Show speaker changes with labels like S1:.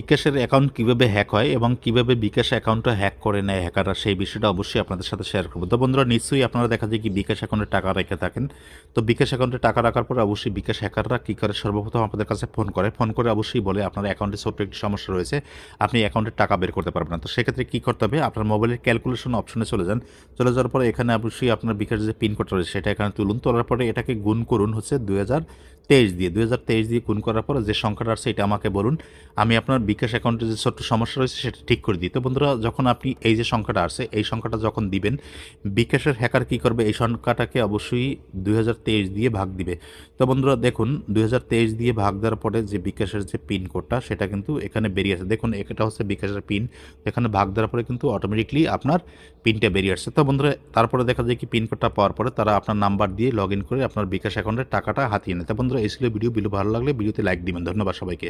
S1: বিকাশের অ্যাকাউন্ট কীভাবে হ্যাক হয় এবং কীভাবে বিকাশ অ্যাকাউন্টটা হ্যাক করে নেয় হ্যাকাররা সেই বিষয়টা অবশ্যই আপনাদের সাথে শেয়ার করব। তো বন্ধুরা, নিশ্চয়ই আপনারা দেখা যায় কি বিকাশ অ্যাকাউন্টে টাকা রেখে থাকেন। তো বিকাশ অ্যাকাউন্টে টাকা রাখার পর অবশ্যই বিকাশ হ্যাকাররা কী করে? সর্বপ্রথম আপনাদের কাছে ফোন করে। ফোন করে অবশ্যই বলে আপনার অ্যাকাউন্টে ছোট্ট একটি সমস্যা রয়েছে, আপনি অ্যাকাউন্টে টাকা বের করতে পারবেন না। তো সেক্ষেত্রে কী করতে হবে? আপনার মোবাইলের ক্যালকুলেশন অপশনে চলে যান। চলে যাওয়ার পরে এখানে অবশ্যই আপনার বিকাশ যে পিন রয়েছে, সেটা এখানে তুলুন। তোলার পরে এটাকে গুণ করুন হচ্ছে দুই হাজার তেইশ দিয়ে, দুই হাজার তেইশ দিয়ে গুণ করার পরে যে সংখ্যাটা আসছে, এটা আমাকে বলুন। আমি আপনার বিকাশ অ্যাকাউন্টে যে ছোট্ট সমস্যা রয়েছে, সেটা ঠিক করে দিই। তো বন্ধুরা, যখন আপনি এই যে সংখ্যাটা আসছে, এই সংখ্যাটা যখন দিবেন, বিকাশের হ্যাকার কী করবে? এই সংখ্যাটাকে অবশ্যই দুই হাজার তেইশ দিয়ে ভাগ দিবে। তো বন্ধুরা, দেখুন, দুই হাজার তেইশ দিয়ে ভাগ দেওয়ার পরে যে বিকাশের যে পিন কোডটা, সেটা কিন্তু এখানে বেরিয়ে আসে। দেখুন, এটা হচ্ছে বিকাশের পিন। এখানে ভাগ দেওয়ার পরে কিন্তু অটোমেটিকলি আপনার পিনটা বেরিয়ে আসছে। তো বন্ধুরা, তারপরে দেখা যায় কি পিন কোডটা পাওয়ার পরে তারা আপনার নাম্বার দিয়ে লগ ইন করে আপনার বিকাশ অ্যাকাউন্টের টাকাটা হাতিয়ে নেয়। তো বন্ধুরা, এই ছিল ভিডিও। ভিডিও ভালো লাগলে ভিডিওতে লাইক দিবেন। ধন্যবাদ সবাইকে।